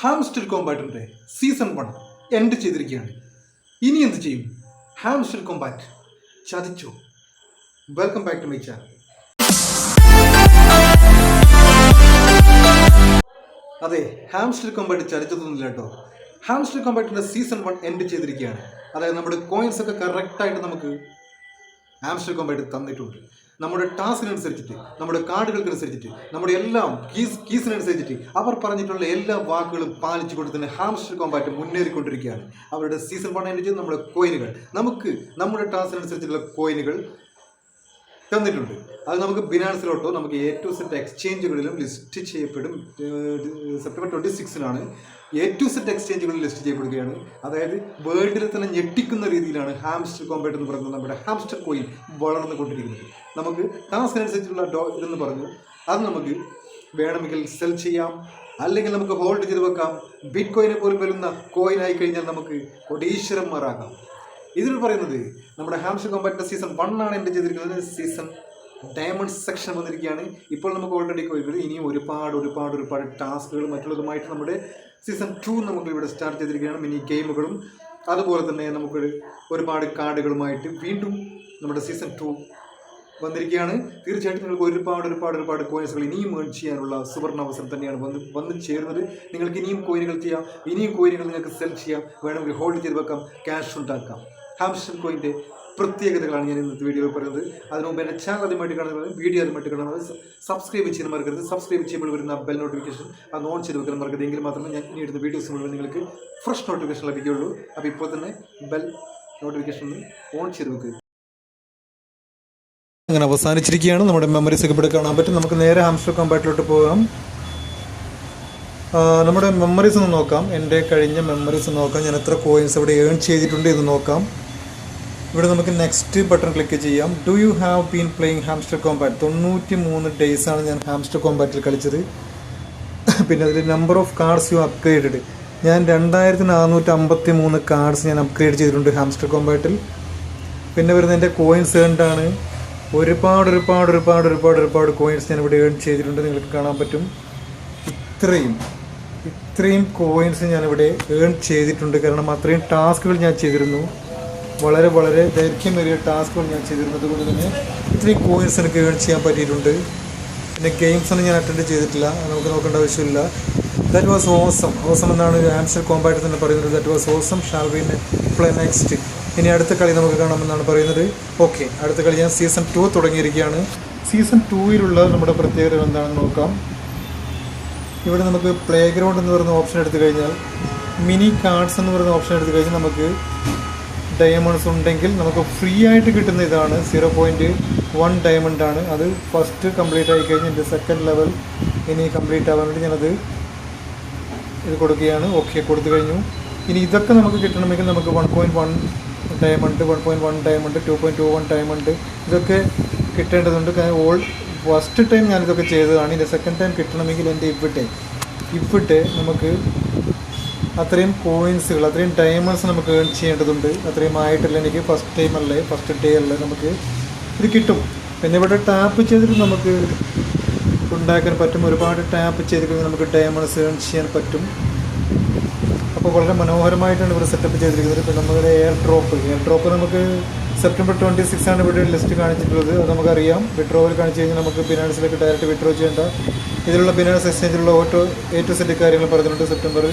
Hamster കോമ്പാറ്റിന്റെ season one end ചെയ്തിരിക്കുകയാണ്. ഇനി എന്ത് ചെയ്യും? ഹാംസ്റ്റർ കോമ്പാറ്റ് ചതിച്ചു. Welcome back to my channel അതെ ഹാംസ്റ്റർ കോമ്പാറ്റ് ചതിച്ചതൊന്നുമില്ല കേട്ടോ. ഹാംസ്റ്റർ കോമ്പാറ്റിന്റെ സീസൺ വൺ എൻഡ് ചെയ്തിരിക്കുകയാണ്. അതായത് നമ്മുടെ കോയിൻസ് ഒക്കെ കറക്റ്റായിട്ട് നമുക്ക് ഹാംസ്റ്റർ കോമ്പാറ്റ് തന്നിട്ടുണ്ട്. നമ്മുടെ ടാസ്കിനനുസരിച്ചിട്ട് നമ്മുടെ കാർഡുകൾക്കനുസരിച്ചിട്ട് നമ്മുടെ എല്ലാം കീസ് കീസിനനുസരിച്ചിട്ട് അവർ പറഞ്ഞിട്ടുള്ള എല്ലാ വാക്കുകളും പാലിച്ചുകൊണ്ട് തന്നെ ഹാംസ്റ്റർ കോമ്പാറ്റ് മുന്നേറിക്കൊണ്ടിരിക്കുകയാണ്. അവരുടെ സീസൺ വൺ എനർജി നമ്മുടെ കോയിനുകൾ നമുക്ക് നമ്മുടെ ടാസ്കിനനുസരിച്ചിട്ടുള്ള കോയിനുകൾ തന്നിട്ടുണ്ട്. അത് നമുക്ക് ബിനാൻസിലോട്ടോ നമുക്ക് എ ടു സെറ്റ് എക്സ്ചേഞ്ചുകളിലും ലിസ്റ്റ് ചെയ്യപ്പെടും. സെപ്റ്റംബർ ട്വന്റി സിക്സിലാണ് എ ടു സെറ്റ് എക്സ്ചേഞ്ചുകളിൽ ലിസ്റ്റ് ചെയ്യപ്പെടുകയാണ്. അതായത് വേൾഡിൽ തന്നെ ഞെട്ടിക്കുന്ന രീതിയിലാണ് ഹാംസ്റ്റർ കോമ്പേറ്റ് എന്ന് പറയുന്നത് നമ്മുടെ ഹാംസ്റ്റർ കോയിൻ വളർന്നുകൊണ്ടിരിക്കുന്നത്. നമുക്ക് ടാസ്ക് അനുസരിച്ചുള്ള ഡോ ഇതെന്ന് പറഞ്ഞു. അത് നമുക്ക് വേണമെങ്കിൽ സെൽ ചെയ്യാം. അല്ലെങ്കിൽ നമുക്ക് ഹോൾഡ് ചെയ്ത് വെക്കാം. ബിറ്റ് കോയിനെ പോലും വരുന്ന കോയിനായി കഴിഞ്ഞാൽ നമുക്ക് കൊടീശ്വരന്മാരാകാം. ഇതിൽ പറയുന്നത് നമ്മുടെ ഹാംസ്റ്റർ കോമ്പാറ്റിന്റെ സീസൺ വൺ ആണ് എന്റെ ചെയ്തിരിക്കുന്നത്. സീസൺ ഡയമണ്ട് സെക്ഷൻ വന്നിരിക്കുകയാണ്. ഇപ്പോൾ നമുക്ക് ഓൾറെഡി കോഴിക്കോട് ഇനിയും ഒരുപാട് ഒരുപാട് ഒരുപാട് ടാസ്കുകൾ മറ്റുള്ളതുമായിട്ട് നമ്മുടെ സീസൺ ടു നമുക്ക് ഇവിടെ സ്റ്റാർട്ട് ചെയ്തിരിക്കുകയാണ്. മിനി ഗെയിമുകളും. അതുപോലെ തന്നെ നമുക്ക് ഒരുപാട് കാർഡുകളുമായിട്ട് വീണ്ടും നമ്മുടെ സീസൺ ടു വന്നിരിക്കുകയാണ്. തീർച്ചയായിട്ടും നിങ്ങൾക്ക് ഒരുപാട് ഒരുപാട് ഒരുപാട് കോയിൻസുകൾ ഇനിയും ഏൺ ചെയ്യാനുള്ള സുവർണ അവസരം തന്നെയാണ് വന്ന് വന്ന് ചേരുന്നത്. നിങ്ങൾക്ക് ഇനിയും കോയിനുകൾ ചെയ്യാം. ഇനിയും കോയിനുകൾ നിങ്ങൾക്ക് സെൽ ചെയ്യാം. വേണമെങ്കിൽ ഹോൾഡ് ചെയ്ത് വെക്കാം. ക്യാഷ് ഉണ്ടാക്കാം. ഹാംസ്റ്റർ കോയിന്റെ പ്രത്യേകതകളാണ് ഞാൻ ഇന്നത്തെ വീഡിയോയിൽ പറയുന്നത്. അതിന് മുമ്പ് എന്റെ ചാനൽ ആദ്യമായിട്ട് കാണുന്നത് വീഡിയോ ആദ്യമായിട്ട് കാണുന്നത് സബ്സ്ക്രൈബ് ചെയ്യാൻ മറക്കരുത്. സബ്സ്ക്രൈബ് ചെയ്യുമ്പോൾ വരുന്ന ബെൽ നോട്ടിഫിക്കേഷൻ അത് ഓൺ ചെയ്ത് വെക്കാൻ മറക്കരുത്. എങ്കിൽ മാത്രമേ ഞാൻ ഇനി എടുത്ത വീഡിയോസ് മുഴുവൻ നിങ്ങൾക്ക് ഫ്രഷ് നോട്ടിഫിക്കേഷൻ ലഭിക്കുകയുള്ളൂ. അപ്പോൾ ഇപ്പോൾ തന്നെ ബെൽ നോട്ടിഫിക്കേഷൻ ഓൺ ചെയ്ത് വെക്കുക അങ്ങനെ അവസാനിച്ചിരിക്കുകയാണ്. നമ്മുടെ മെമ്മറീസ് ഒക്കെ ഇവിടെ കാണാൻ പറ്റും. നമുക്ക് നേരെ ഹാംസ്റ്റർ കോമ്പാറ്റിലോട്ട് പോകാം. നമ്മുടെ മെമ്മറീസ് ഒന്ന് നോക്കാം. എന്റെ കഴിഞ്ഞ മെമ്മറീസ് നോക്കാം. ഞാൻ എത്ര കോയിൻസ് ഇവിടെ ഏൺ ചെയ്തിട്ടുണ്ട് എന്ന് നോക്കാം. ഇവിടെ നമുക്ക് നെക്സ്റ്റ് ബട്ടൺ ക്ലിക്ക് ചെയ്യാം. Do you have been playing Hamster Kombat തൊണ്ണൂറ്റി മൂന്ന് ആണ് ഞാൻ ഹാംസ്റ്റർ കോമ്പാറ്റിൽ കളിച്ചത്. പിന്നെ അതിൽ number of cards you upgraded ഞാൻ രണ്ടായിരത്തി നാനൂറ്റി അമ്പത്തി മൂന്ന് കാർഡ്സ് ഞാൻ അപ്ഗ്രേഡ് ചെയ്തിട്ടുണ്ട് ഹാംസ്റ്റർ കോമ്പാറ്റിൽ പിന്നെ വരുന്ന എന്റെ കോയിൻസ് ഏണ്ടാണ് ഒരുപാട് ഒരുപാട് ഒരുപാട് ഒരുപാട് ഒരുപാട് കോയിൻസ് ഞാൻ ഇവിടെ ഏൺ ചെയ്തിട്ടുണ്ട്. നിങ്ങൾക്ക് കാണാൻ പറ്റും. ഇത്രയും ഇത്രയും കോയിൻസ് ഞാനിവിടെ ഏൺ ചെയ്തിട്ടുണ്ട്. കാരണം അത്രയും ടാസ്കുകൾ ഞാൻ ചെയ്തിരുന്നു. വളരെ വളരെ ദൈർഘ്യമേറിയ ടാസ്കുകൾ ഞാൻ ചെയ്തിരുന്നത് കൊണ്ട് തന്നെ ഇത്രയും കോയിൻസ് എനിക്ക് ഏൺ ചെയ്യാൻ പറ്റിയിട്ടുണ്ട്. പിന്നെ ഗെയിംസ് ഒന്നും ഞാൻ അറ്റൻഡ് ചെയ്തിട്ടില്ല. നമുക്ക് നോക്കേണ്ട ആവശ്യമില്ല. ദാറ്റ് വാസ് ഓസം ഓസം എന്നാണ് ആംസ്റ്റർ കോമ്പാക്ട് തന്നെ പറയുന്നത്. That was awesome shall be play next ഇനി അടുത്ത കളി നമുക്ക് കാണാമെന്നാണ് പറയുന്നത്. ഓക്കെ അടുത്ത കളി ഞാൻ സീസൺ ടു തുടങ്ങിയിരിക്കുകയാണ്. സീസൺ ടുവിലുള്ള നമ്മുടെ പ്രത്യേകത എന്താണെന്ന് നോക്കാം. ഇവിടെ നമുക്ക് പ്ലേ ഗ്രൗണ്ട് എന്ന് പറയുന്ന ഓപ്ഷൻ എടുത്തു കഴിഞ്ഞാൽ മിനി കാർഡ്സ് എന്ന് പറയുന്ന ഓപ്ഷൻ എടുത്തു കഴിഞ്ഞാൽ നമുക്ക് ഡയമണ്ട്സ് ഉണ്ടെങ്കിൽ നമുക്ക് ഫ്രീ ആയിട്ട് കിട്ടുന്ന ഇതാണ് സീറോ പോയിന്റ് വൺ ഡയമണ്ട് ആണ്. അത് ഫസ്റ്റ് കംപ്ലീറ്റ് ആയി കഴിഞ്ഞ് എന്റെ സെക്കൻഡ് ലെവൽ ഇനി കംപ്ലീറ്റ് ആവാൻ വേണ്ടി ഞാനത് ഇത് കൊടുക്കുകയാണ്. ഓക്കെ കൊടുത്തു കഴിഞ്ഞു. ഇനി ഇതൊക്കെ നമുക്ക് കിട്ടണമെങ്കിൽ നമുക്ക് one point one diamond one point one diamond two point two one diamond ഇതൊക്കെ കിട്ടേണ്ടതുണ്ട്. ഓൾ ഫസ്റ്റ് ടൈം ഞാനിതൊക്കെ ചെയ്തതാണ്. എന്റെ സെക്കൻഡ് ടൈം കിട്ടണമെങ്കിൽ എന്റെ ഇവിടെ ഇവിടെ നമുക്ക് അത്രയും കോയിൻസുകൾ അത്രയും ഡയമണ്ട്സ് നമുക്ക് ഏൺ ചെയ്യേണ്ടതുണ്ട്. അത്രയും ആയിട്ടില്ല എനിക്ക് ഫസ്റ്റ് ടൈം അല്ലേ ഫസ്റ്റ് ഡേ അല്ലേ നമുക്ക് ഇത് കിട്ടും. പിന്നെ ഇവിടെ ടാപ്പ് ചെയ്തിട്ട് നമുക്ക് ഉണ്ടാക്കാൻ പറ്റും. ഒരുപാട് ടാപ്പ് ചെയ്ത് കഴിഞ്ഞാൽ നമുക്ക് ഡയമണ്ട്സ് ഏൺ ചെയ്യാൻ പറ്റും. അപ്പോൾ വളരെ മനോഹരമായിട്ടാണ് ഇവിടെ സെറ്റപ്പ് ചെയ്തിരിക്കുന്നത്. പിന്നെ നമ്മുടെ എയർ ഡ്രോപ്പ് എയർ ഡ്രോപ്പ് നമുക്ക് സെപ്റ്റംബർ ട്വന്റി സിക്സ് ആണ് ഇവിടെ ലിസ്റ്റ് കാണിച്ചിട്ടുള്ളത്. അത് നമുക്കറിയാം. വിഡ്രോവൽ കാണിച്ചു കഴിഞ്ഞാൽ നമുക്ക് ബിനാൻസിലേക്ക് ഡയറക്റ്റ് വിഡ്രോ ചെയ്യേണ്ട. ഇതിലുള്ള ബിനാൻസ് എക്സ്ചേഞ്ചിലുള്ള ഓട്ടോ എ ടു സെറ്റ് കാര്യങ്ങൾ പറഞ്ഞിട്ടുണ്ട് സെപ്റ്റംബർ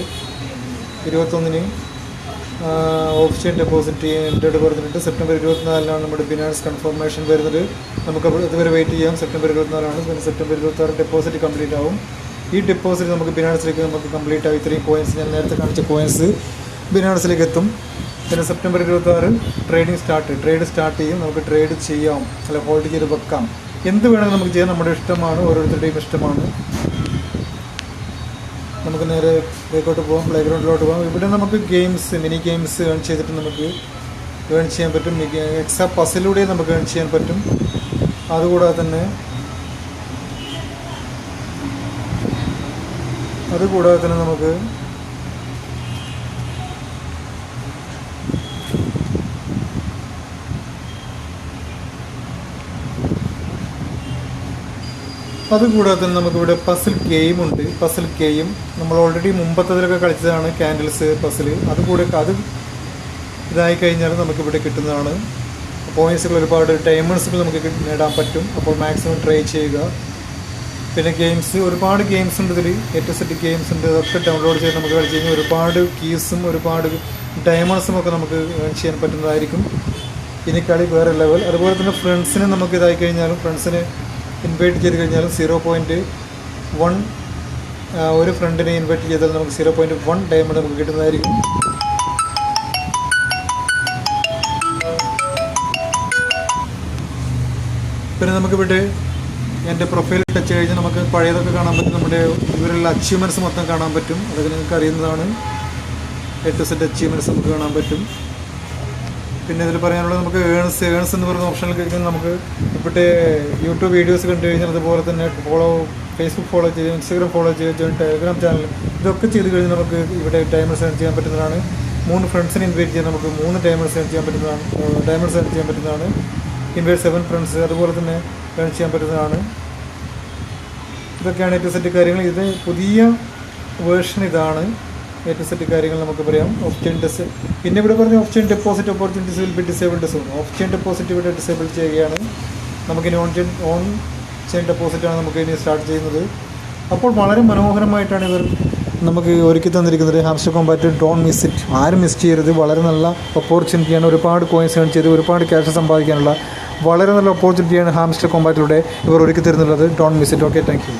ഇരുപത്തൊന്നിന് ഓപ്ഷൻ ഡെപ്പോസിറ്റ് ഡേറ്റ് പറഞ്ഞിട്ടുണ്ട്. സെപ്റ്റംബർ ഇരുപത്തിനാലിനാണ് നമ്മുടെ ബിനാൻസ് കൺഫർമേഷൻ വരുന്നത്. നമുക്ക് ഇതുവരെ വെയിറ്റ് ചെയ്യാം. സെപ്റ്റംബർ ഇരുപത്തിനാലാണ്. പിന്നെ സെപ്റ്റംബർ ഇരുപത്താറ് ഡെപ്പോസിറ്റ് കംപ്ലീറ്റ് ആവും. ഈ ഡെപ്പോസിറ്റ് നമുക്ക് ബിനാൻസിലേക്ക് നമുക്ക് കംപ്ലീറ്റ് ആവും. ഇത്രയും കോയിൻസ് ഞാൻ നേരത്തെ കാണിച്ച കോയിൻസ് ബിനാൻസിലേക്ക് എത്തും. പിന്നെ സെപ്റ്റംബർ ഇരുപത്താറ് ട്രേഡിംഗ് സ്റ്റാർട്ട് ട്രേഡ് സ്റ്റാർട്ട് ചെയ്യും. നമുക്ക് ട്രേഡ് ചെയ്യാം. അല്ല ഹോൾഡ് ചെയ്ത് വെക്കാം. എന്ത് വേണമെങ്കിലും നമുക്ക് ചെയ്യാം. നമ്മുടെ ഇഷ്ടമാണ്. ഓരോരുത്തരുടെയും ഇഷ്ടമാണ്. നമുക്ക് നേരെ ബേക്കോട്ട് പോകാം പ്ലേ ഗ്രൗണ്ടിലോട്ട് പോകാം ഇവിടെ നമുക്ക് ഗെയിംസ് മിനി ഗെയിംസ് ഏൺ ചെയ്തിട്ട് നമുക്ക് ഏൺ ചെയ്യാൻ പറ്റും. എക്സാ പസിലൂടെ നമുക്ക് ഏൺ ചെയ്യാൻ പറ്റും. അതുകൂടാതെ തന്നെ അതുകൂടാതെ തന്നെ നമുക്ക് അതുകൂടാതെ തന്നെ നമുക്കിവിടെ പസിൽ ഗെയിം ഉണ്ട്. പസിൽ ഗെയിം നമ്മൾ ഓൾറെഡി മുമ്പത്തതിലൊക്കെ കളിച്ചതാണ് ക്യാൻഡിൽസ് പസിൽ അതുകൂടെ അത് ഇതായി കഴിഞ്ഞാൽ നമുക്കിവിടെ കിട്ടുന്നതാണ്. പോയിൻസുകൾ ഒരുപാട് ഡയമണ്ട്സുകൾ നമുക്ക് നേടാൻ പറ്റും. അപ്പോൾ മാക്സിമം ട്രൈ ചെയ്യുക. പിന്നെ ഗെയിംസ് ഒരുപാട് ഗെയിംസ് ഉണ്ട് ഇതിൽ ഏറ്റവും സെറ്റ് ഗെയിംസ് ഉണ്ട്. അതൊക്കെ ഡൗൺലോഡ് ചെയ്ത് നമുക്ക് കളിച്ച് കഴിഞ്ഞാൽ ഒരുപാട് കീസും ഒരുപാട് ഡയമണ്ട്സും ഒക്കെ നമുക്ക് ചെയ്യാൻ പറ്റുന്നതായിരിക്കും. ഇനി കളി വേറെ ലെവൽ അതുപോലെ തന്നെ ഫ്രണ്ട്സിനെ നമുക്ക് ഇതായി കഴിഞ്ഞാലും ഫ്രണ്ട്സിനെ ഇൻവൈറ്റ് ചെയ്ത് കഴിഞ്ഞാൽ സീറോ പോയിന്റ് വൺ ഒരു ഫ്രണ്ടിനെ ഇൻവൈറ്റ് ചെയ്താൽ നമുക്ക് സീറോ പോയിന്റ് വൺ ഡയമണ്ട് നമുക്ക് കിട്ടുന്നതായിരിക്കും. പിന്നെ നമുക്കിവിടെ എന്റെ പ്രൊഫൈൽ ടച്ച് കഴിഞ്ഞാൽ നമുക്ക് പഴയതൊക്കെ കാണാൻ പറ്റും. നമ്മുടെ ഇവരുള്ള അച്ചീവ്മെന്റ്സ് മൊത്തം കാണാൻ പറ്റും. അതൊക്കെ നിങ്ങൾക്ക് അറിയുന്നതാണ്. എട്ട് സെറ്റ് അച്ചീവ്മെന്റ്സ് നമുക്ക് കാണാൻ പറ്റും. പിന്നെ ഇതിൽ പറയാനുള്ളത് നമുക്ക് ഏൺസ് ഏൺസ് എന്ന് പറയുന്ന ഓപ്ഷനിൽ കഴിഞ്ഞാൽ നമുക്ക് ഇപ്പോഴത്തെ യൂട്യൂബ് വീഡിയോസ് കണ്ടു കഴിഞ്ഞാൽ അതുപോലെ തന്നെ ഫോളോ ഫേസ്ബുക്ക് ഫോളോ ചെയ്യുക ഇൻസ്റ്റാഗ്രാം ഫോളോ ചെയ്യുക ടെലിഗ്രാം ചാനൽ ഇതൊക്കെ ചെയ്ത് കഴിഞ്ഞാൽ നമുക്ക് ഇവിടെ ടൈമർ സെൻഡ് ചെയ്യാൻ പറ്റുന്നതാണ്. മൂന്ന് ഫ്രണ്ട്സിനെ ഇൻവൈറ്റ് ചെയ്യാൻ നമുക്ക് മൂന്ന് ടൈമർ സെൻഡ് ചെയ്യാൻ പറ്റുന്നതാണ്. ഡയമണ്ട് സെൻഡ് ചെയ്യാൻ പറ്റുന്നതാണ്. ഇൻവൈറ്റ് സെവൻ ഫ്രണ്ട്സ് അതുപോലെ തന്നെ ഏൺ ചെയ്യാൻ പറ്റുന്നതാണ്. ഇതൊക്കെയാണ് ഏറ്റവും സെറ്റ് കാര്യങ്ങൾ. ഇത് പുതിയ വേർഷൻ ഇതാണ്. ഏറ്റവും സെറ്റ് കാര്യങ്ങൾ നമുക്ക് പറയാം. ഓപ്ഷൻ ഡെസ് പിന്നെ ഇവിടെ പറഞ്ഞ option deposit opportunities will be disabled zone chain deposit ഇവിടെ ഡിസേബിൾ ചെയ്യുകയാണ്. നമുക്കിനി ഓൺ ചെയിൻ ഓൺ ചെയിൻ ഡെപ്പോസിറ്റാണ് നമുക്ക് ഇനി സ്റ്റാർട്ട് ചെയ്യുന്നത്. അപ്പോൾ വളരെ മനോഹരമായിട്ടാണ് ഇവർ നമുക്ക് ഒരുക്കി തന്നിരിക്കുന്നത്. Hamster Kombat don't miss it ആരും മിസ് ചെയ്യരുത്. വളരെ നല്ല ഓപ്പർച്യൂണിറ്റിയാണ് ഒരുപാട് കോയിൻസ് ഏൺ ചെയ്ത് ഒരുപാട് ക്യാഷ് സമ്പാദിക്കാനുള്ള വളരെ നല്ല ഓപ്പർച്യൂണിറ്റിയാണ് ഹാംസ്റ്റർ കോമ്പാറ്റിലൂടെ ഇവർ ഒരുക്കി തരുന്നുള്ളത്. Don't miss it okay thank you